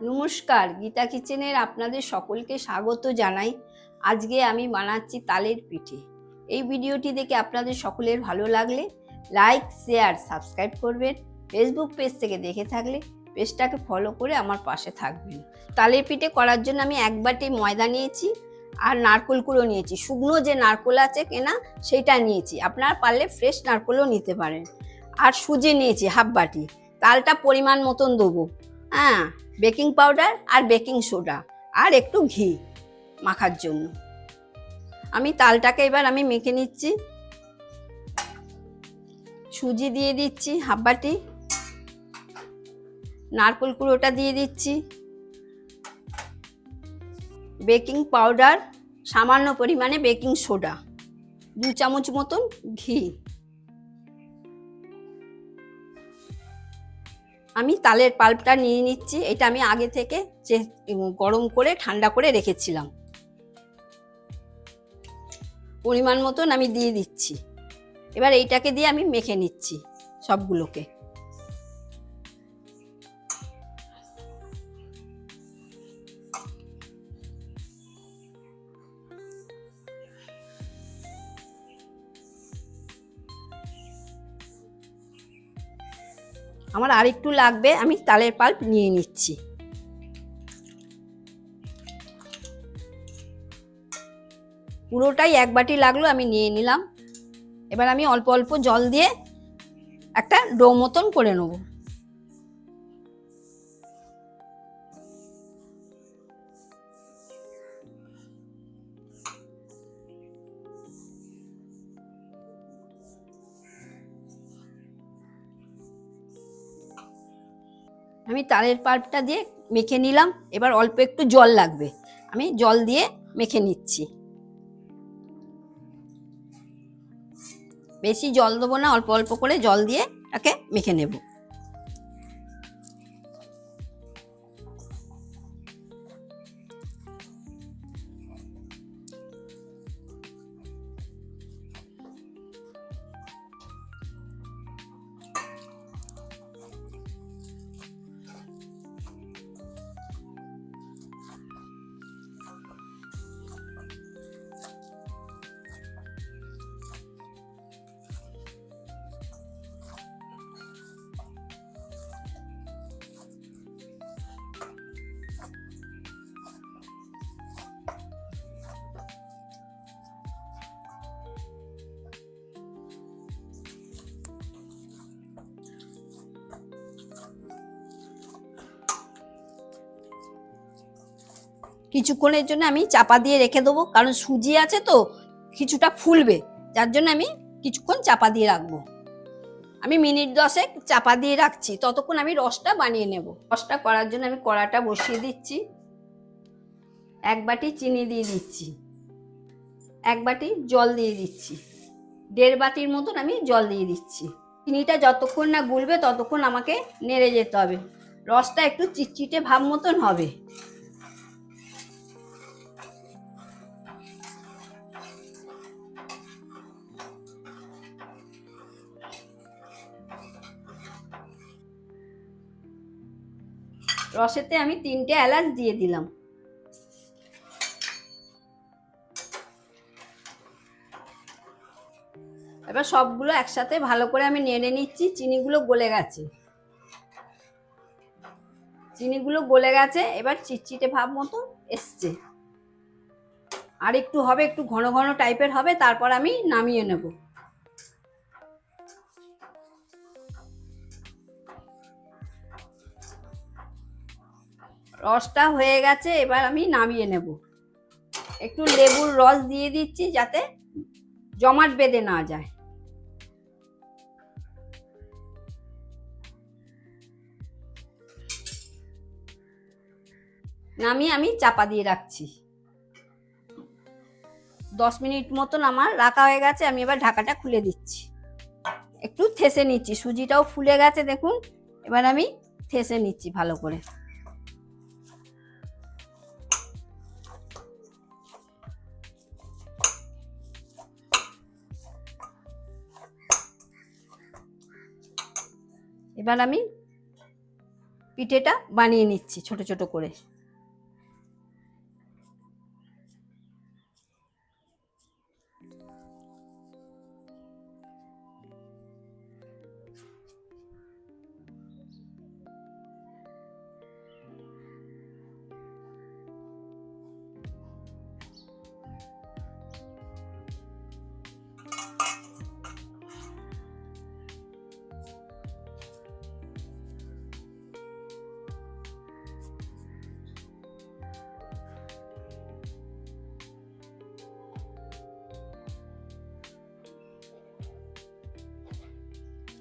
নমস্কার, গীতা কিচেনের আপনাদের সকলকে স্বাগত জানাই। আজকে আমি বানাচ্ছি তালের পিঠে। এই ভিডিওটি দেখে আপনাদের সকলের ভালো লাগলে লাইক, শেয়ার, সাবস্ক্রাইব করবেন। ফেসবুক পেজ থেকে দেখে থাকলে পেজটাকে ফলো করে আমার পাশে থাকবেন। তালের পিঠে করার জন্য আমি এক বাটি ময়দা নিয়েছি আর নারকোল কুড়ো নিয়েছি। শুকনো যে নারকোল আছে কেনা সেইটা নিয়েছি। আপনারা পারলে ফ্রেশ নারকোলও নিতে পারেন। আর সুজি নিয়েছি হাফ বাটি। তালটা পরিমাণ মতন দেবো। হ্যাঁ বেকিং পাউডার আর বেকিং সোডা আর একটু ঘি মাখার জন্য। আমি তালটাকে এবার আমি মেখে নিচ্ছি। সুজি দিয়ে দিচ্ছি হাফ বাটি। নারকোল কুড়োটা দিয়ে দিচ্ছি। বেকিং পাউডার, সামান্য পরিমাণে বেকিং সোডা, দু চামচ মতন ঘি। আমি তালের পাল্পটা নিয়ে নিচ্ছি, এটা আমি আগে থেকে যে গরম করে, ঠান্ডা করে রেখেছিলাম। পরিমাণ মতন আমি দিয়ে দিচ্ছি। এবার এইটাকে দিয়ে আমি মেখে নিচ্ছি সবগুলোকে। আমার আর একটু লাগবে, আমি তালের পাল্প নিয়ে নিচ্ছি। পুরোটাই এক বাটি লাগল, আমি নিয়ে নিলাম। এবার আমি অল্প অল্প জল দিয়ে একটা ডো মতন করে নেব। আমি তালের পাল্পটা দিয়ে মেখে নিলাম। এবার অল্প একটু জল লাগবে। আমি জল দিয়ে মেখে নিচ্ছি। বেশি জল দেবো না, অল্প অল্প করে জল দিয়ে তাকে মেখে নেব। কিছুক্ষণের জন্য আমি চাপা দিয়ে রেখে দেবো, কারণ সুজি আছে তো, কিছুটা ফুলবে, যার জন্য আমি কিছুক্ষণ চাপা দিয়ে রাখব। আমি মিনিট দশেক চাপা দিয়ে রাখছি, ততক্ষণ আমি রসটা বানিয়ে নেব। রসটা করার জন্য আমি কড়াটা বসিয়ে দিচ্ছি। এক বাটি চিনি দিয়ে দিচ্ছি। এক বাটি জল দিয়ে দিচ্ছি। দেড় বাটির মতন আমি জল দিয়ে দিচ্ছি। চিনিটা যতক্ষণ না গুলবে, ততক্ষণ আমাকে নেড়ে যেতে হবে। রসটা একটু চিটচিটে ভাব মতন হবে। রসেতে আমি তিনটে এলাচ দিয়ে দিলাম। এবার সবগুলো একসাথে ভালো করে আমি নেড়ে নিচ্ছি, চিনিগুলো গলে গেছে। চিনিগুলো গলে গেছে, এবার চিটচিটে ভাব মতো এসছে। আর একটু হবে, একটু ঘন ঘন টাইপের হবে, তারপর আমি নামিয়ে নেব। রসটা হয়ে গেছে, এবার আমি নামিয়ে নেব। একটু লেবুর রস দিয়ে দিচ্ছি যাতে জমাট বেঁধে না যায়। নামিয়ে আমি চাপা দিয়ে রাখছি। দশ মিনিট মতন আমার রাখা হয়ে গেছে, আমি এবার ঢাকাটা খুলে দিচ্ছি। একটু থেসে নিচ্ছি, সুজিটাও ফুলে গেছে দেখুন, এবার আমি থেসে নিচ্ছি ভালো করে। এবার আমি পিঠেটা বানিয়ে নিচ্ছি ছোট ছোট করে।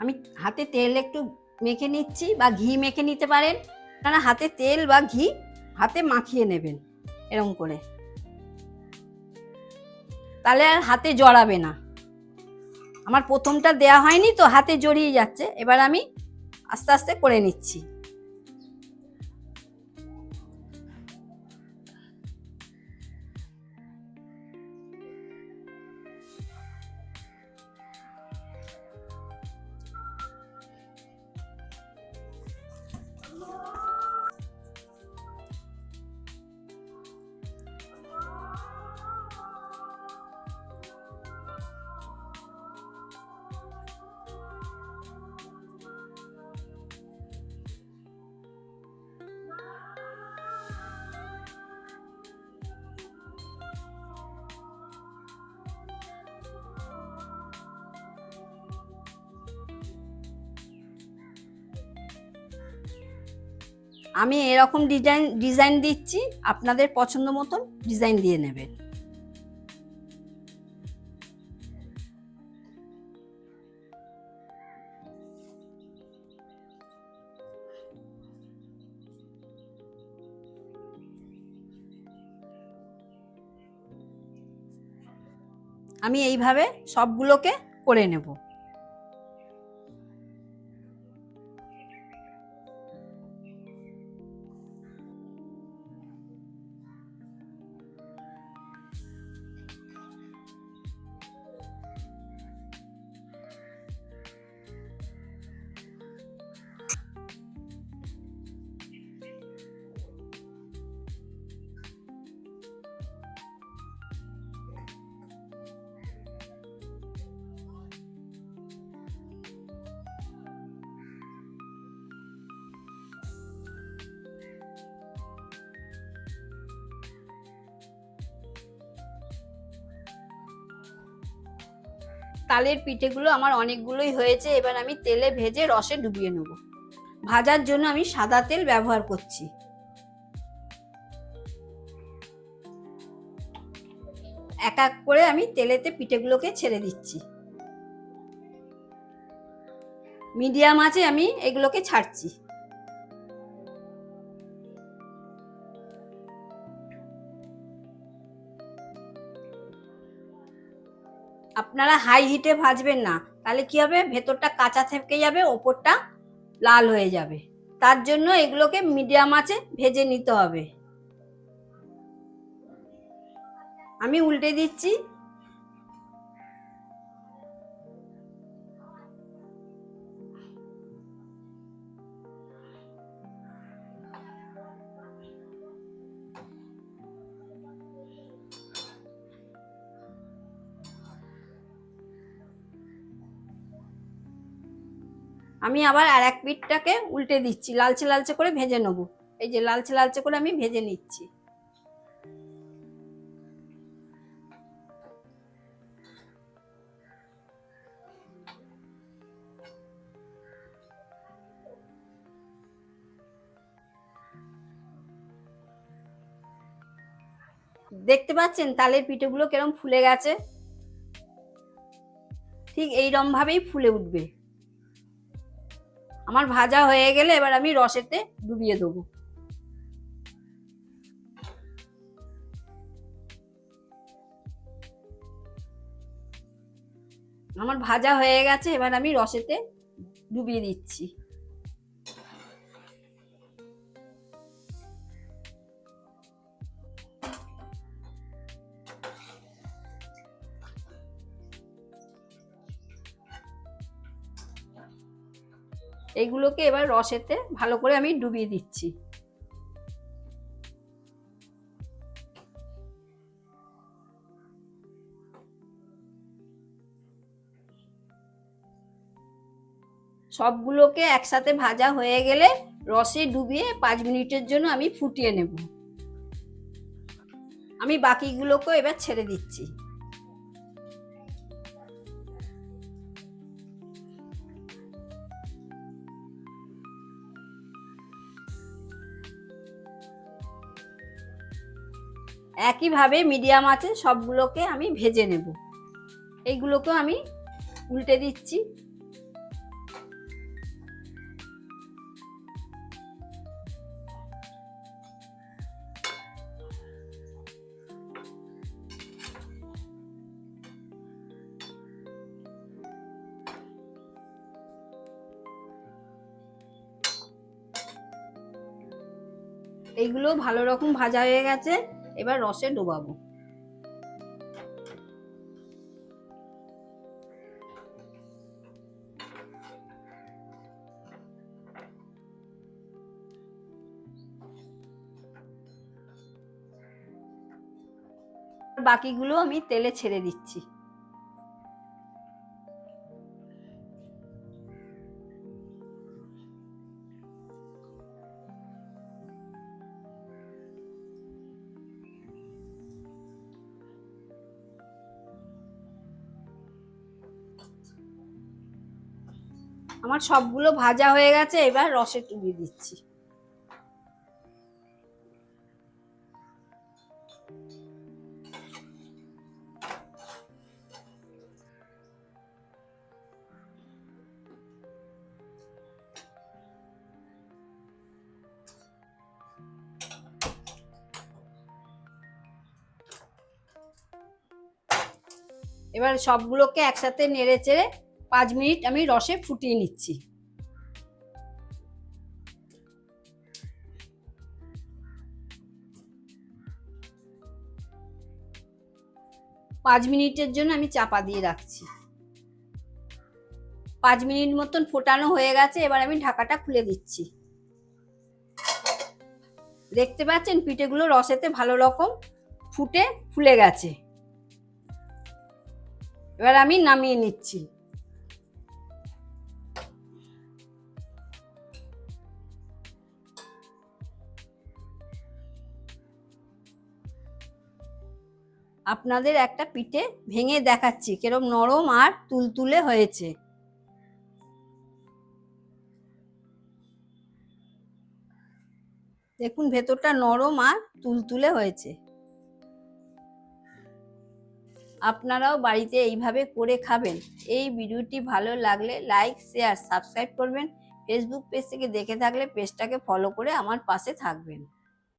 আমি হাতে তেল একটু মেখে নিচ্ছি বা ঘি মেখে নিতে পারেন। কারণ হাতে তেল বা ঘি হাতে মাখিয়ে নেবেন এরকম করে। তাহলে আর হাতে জড়াবে না। আমার প্রথমটা দেয়া হয়নি তো হাতে জড়িয়ে যাচ্ছে। এবার আমি আস্তে আস্তে করে নিচ্ছি। আমি এরকম ডিজাইন ডিজাইন দিচ্ছি, আপনাদের পছন্দ মতন ডিজাইন দিয়ে নেবেন আমি এইভাবে সবগুলোকে করে নেব। তালের পিঠেগুলো আমার অনেকগুলোই হয়েছে, এবার আমি তেলে ভেজে রসে ডুবিয়ে নেব। ভাজার জন্য আমি সাদা তেল ব্যবহার করছি। এক এক করে আমি তেলেতে পিঠেগুলোকে ছেড়ে দিচ্ছি। মিডিয়াম আছে আমি এগুলোকে ছাড়ছি। আপনারা হাই হিটে ভাজবেন না। তাহলে কি হবে? ভেতরটা কাঁচা থেকে যাবে, ওপরটা লাল হয়ে যাবে। তার জন্য এগুলোকে মিডিয়াম আছে ভেজে নিতে হবে। আমি উল্টে দিচ্ছি। আমি আবার আর এক পিঠটাকে উল্টে দিচ্ছি, লালচে লালচে করে ভেজে নেব। এই যে লালচে লালচে করে আমি ভেজে নিচ্ছি। দেখতে পাচ্ছেন তালের পিঠেগুলো কেরম ফুলে গেছে? ঠিক এইরকম ভাবেই ফুলে উঠবে। আমার ভাজা হয়ে গেলে এবার আমি রসেতে ডুবিয়ে দেবো। আমার ভাজা হয়ে গেছে, এবার আমি রসেতে ডুবিয়ে দিচ্ছি। এইগুলোকে এবার রসেতে ভালো করে আমি ডুবিয়ে দিচ্ছি। সবগুলোকে একসাথে ভাজা হয়ে গেলে রসে ডুবিয়ে পাঁচ মিনিটের জন্য আমি ফুটিয়ে নেব। আমি বাকিগুলোকেও এবার ছেড়ে দিচ্ছি। একইভাবে মিডিয়াম আছে, সবগুলোকে আমি ভেজে নেব। এইগুলোকেও আমি উল্টে দিচ্ছি। এইগুলো ভালো রকম ভাজা হয়ে গেছে। এবার রসে ডোবাবো। বাকিগুলো আমি তেলে ছেড়ে দিচ্ছি। আমার সবগুলো ভাজা হয়ে গেছে এবার রসে টুবিয়ে দিচ্ছি। এবার সবগুলোকে একসাথে নেড়ে চেড়ে পাঁচ মিনিট আমি রসে ফুটিয়ে নিচ্ছি। পাঁচ মিনিটের জন্য আমি চাপা দিয়ে রাখছি। পাঁচ মিনিট মতন ফোটানো হয়ে গেছে, এবার আমি ঢাকাটা খুলে দিচ্ছি। দেখতে পাচ্ছেন পিঠেগুলো রসেতে ভালো রকম ফুটে, ফুলে গেছে। এবার আমি নামিয়ে নিচ্ছি। আপনাদের একটা পিঠে ভেঙে দেখাচ্ছি, কিরম নরম আর তুলতুলে হয়েছে। দেখুন, ভেতরটা নরম আর তুলতুলে হয়েছে। আপনারাও বাড়িতে এইভাবে করে খাবেন। এই ভিডিওটি ভালো লাগলে লাইক, শেয়ার, সাবস্ক্রাইব করবেন। ফেসবুক পেজ থেকে দেখে থাকলে পেজটাকে ফলো করে আমার পাশে থাকবেন।